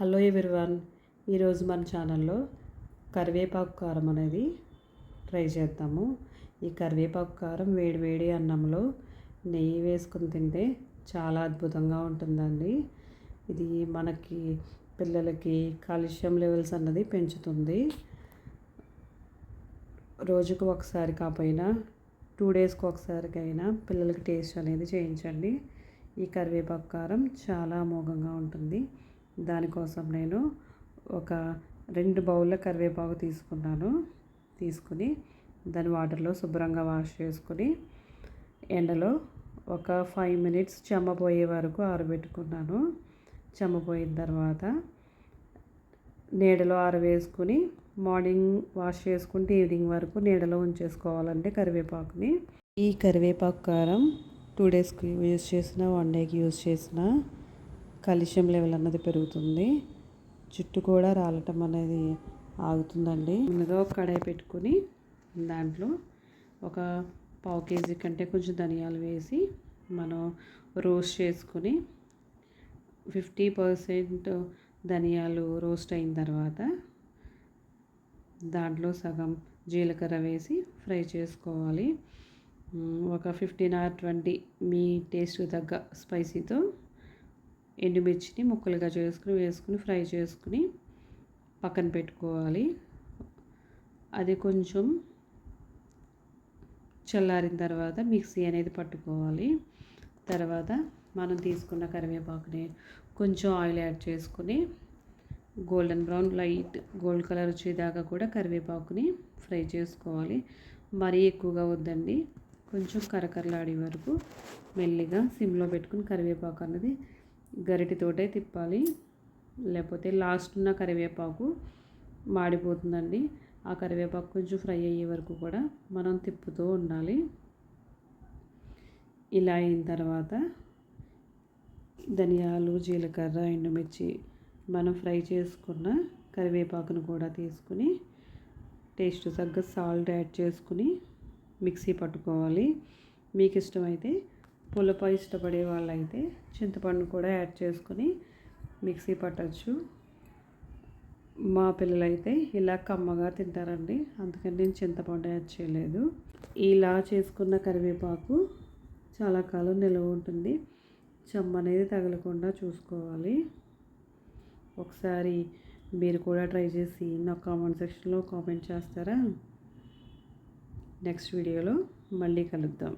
Hello everyone ఈరోజు మన ఛానల్లో కరివేపాకు కారం అనేది ట్రై చేద్దాము. ఈ కరివేపాకు కారం వేడివేడి అన్నంలో నెయ్యి వేసుకుని తింటే చాలా అద్భుతంగా ఉంటుందండి. ఇది మనకి పిల్లలకి కాల్షియం లెవెల్స్ అన్నది పెంచుతుంది. రోజుకు ఒకసారి కాకపోయినా టూ డేస్కి ఒకసారికైనా పిల్లలకి టేస్ట్ అనేది చేయించండి. ఈ కరివేపాకు కారం చాలా అమోఘంగా ఉంటుంది. దానికోసం నేను ఒక రెండు బౌల్ల కరివేపాకు తీసుకున్నాను. తీసుకుని దాని వాటర్లో శుభ్రంగా వాష్ చేసుకుని ఎండలో ఒక ఫైవ్ మినిట్స్ చెమ్మపోయే వరకు ఆరబెట్టుకున్నాను. చెమ్మపోయిన తర్వాత నీడలో ఆరవేసుకుని మార్నింగ్ వాష్ చేసుకుంటే ఈవినింగ్ వరకు నీడలో ఉంచేసుకోవాలంటే కరివేపాకుని. ఈ కరివేపాకు కారం టూ డేస్కి యూజ్ చేసిన వన్ డేకి యూజ్ చేసిన కాల్షియం లెవెల్ అన్నది పెరుగుతుంది. జుట్టు కూడా రాలటం అనేది ఆగుతుందండి. ముందుగా ఒక కడాయి పెట్టుకుని దాంట్లో ఒక పావు కేజీ కంటే కొంచెం ధనియాలు వేసి మనం రోస్ట్ చేసుకుని ఫిఫ్టీ పర్సెంట్ ధనియాలు రోస్ట్ అయిన తర్వాత దాంట్లో సగం జీలకర్ర వేసి ఫ్రై చేసుకోవాలి. ఒక ఫిఫ్టీన్ ఆర్ ట్వంటీ మీ టేస్ట్ తగ్గ స్పైసీతో ఎండుమిర్చిని ముక్కలుగా చేసుకుని వేసుకుని ఫ్రై చేసుకుని పక్కన పెట్టుకోవాలి. అది కొంచెం చల్లారిన తర్వాత మిక్సీ అనేది పట్టుకోవాలి. తర్వాత మనం తీసుకున్న కరివేపాకుని కొంచెం ఆయిల్ యాడ్ చేసుకుని golden brown light gold colour వచ్చేదాకా కూడా కరివేపాకుని ఫ్రై చేసుకోవాలి. మరీ ఎక్కువగా వద్దండి. కొంచెం కరకరలాడే వరకు మెల్లిగా సిమ్లో పెట్టుకుని కరివేపాకు అన్నది గరిటితోటే తిప్పాలి. లేకపోతే లాస్ట్ ఉన్న కరివేపాకు మాడిపోతుందండి. ఆ కరివేపాకు కొంచెం ఫ్రై అయ్యే వరకు కూడా మనం తిప్పుతూ ఉండాలి. ఇలా అయిన తర్వాత ధనియాలు జీలకర్ర ఎండుమిర్చి మనం ఫ్రై చేసుకున్న కరివేపాకును కూడా తీసుకుని టేస్ట్ తగ్గ సాల్ట్ యాడ్ చేసుకుని మిక్సీ పట్టుకోవాలి. మీకు ఇష్టమైతే పులప ఇష్టపడే వాళ్ళైతే చింతపండు కూడా యాడ్ చేసుకొని మిక్సీ పట్టచ్చు. మా పిల్లలైతే ఇలా కమ్మగా తింటారండి. అందుకని నేను చింతపండు యాడ్ చేయలేదు. ఇలా చేసుకున్న కరివేపాకు చాలా కాలం నిల్వ ఉంటుంది. చెమ్మ అనేది తగలకుండా చూసుకోవాలి. ఒకసారి మీరు కూడా ట్రై చేసి నా కామెంట్ సెక్షన్లో కామెంట్ చేస్తారా? నెక్స్ట్ వీడియోలో మళ్ళీ కలుద్దాం.